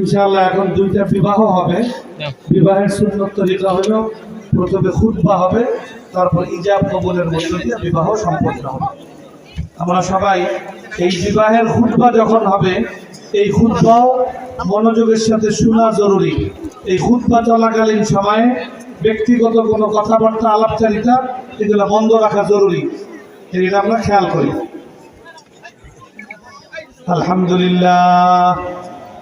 ইনশাআল্লাহ এখন দুইটা বিবাহ হবে। বিবাহের সুন্নত তরিকা হলো প্রথমে খুতবা হবে তারপর ইজাব কবুলের মধ্য দিয়ে বিবাহ সম্পন্ন হবে। আমরা সবাই এই বিবাহের খুতবা যখন হবে এই খুতবাও মনোযোগের সাথে শোনা জরুরি। এই খুতবা চলাকালীন সময়ে ব্যক্তিগত কোনো কথাবার্তা আলাপচারিতা এগুলো বন্ধ রাখা জরুরি। এটা আমরা খেয়াল করি। আলহামদুলিল্লাহ।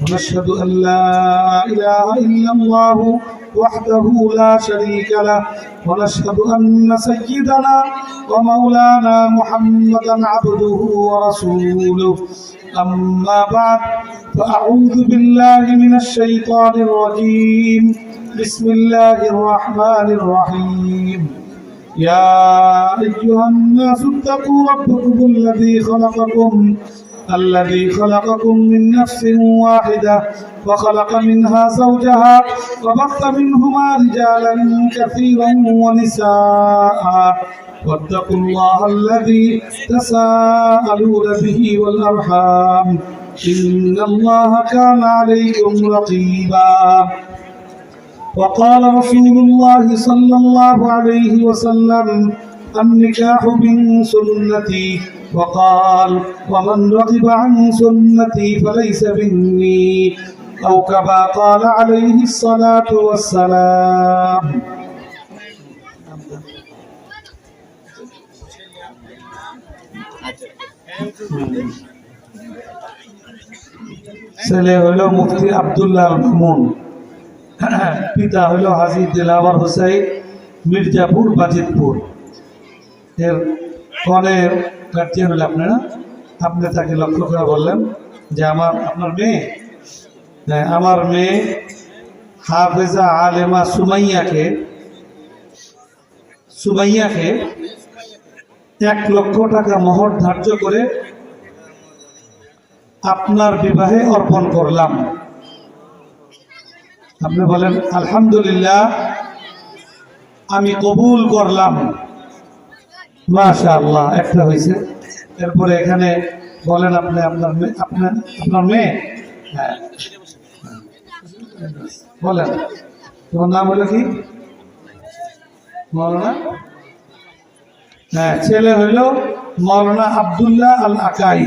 ونشهد أن لا إله إلا الله وحده لا شريك له ونشهد أن سيدنا ومولانا محمدا عبده ورسوله. أما بعد فأعوذ بالله من الشيطان الرجيم. بسم الله الرحمن الرحيم. يا أيها الناس اتقوا ربكم الذي خلقكم الذي خلقكم من نفس واحدة وخلق منها زوجها وبث منهما رجالا كثيرا ونساء. واتقوا الله الذي تساءلون به والأرحام. إن الله كان عليكم رقيبا. وقال رسول الله صلى الله عليه وسلم النكاح من سنتي وقال ومن رغب عن سنتي فليس مني أو كما قال عليه الصلاة والسلام ছেলে হলো মুফতি আবদুল্লাহ মামুন পিতা হলো হাজি দিলাওয়ার হোসাইন মির্জাপুর বাজিতপুর এর কনের গার্জিয়ান হলে আপনারা আপনি তাকে লক্ষ্য করে বললেন যে আমার, আপনার মেয়ে আমার মেয়ে হাফেজা আলেমা সুমাইয়াকে সুমাইয়াকে এক লক্ষ টাকা মোহর ধার্য করে আপনার বিবাহে অর্পণ করলাম। আপনি বলেন, আলহামদুলিল্লাহ, আমি কবুল করলাম। মাশা আল্লাহ একটা হয়েছে এরপরে এখানে বলেন আপনি আপনার মেয়ে, আপনার আপনার মেয়ে? হ্যাঁ। বলেন। তোমার নাম হলো কি? মৌলানা? হ্যাঁ ছেলে হইল মৌলানা আবদুল্লাহ আল আকাই।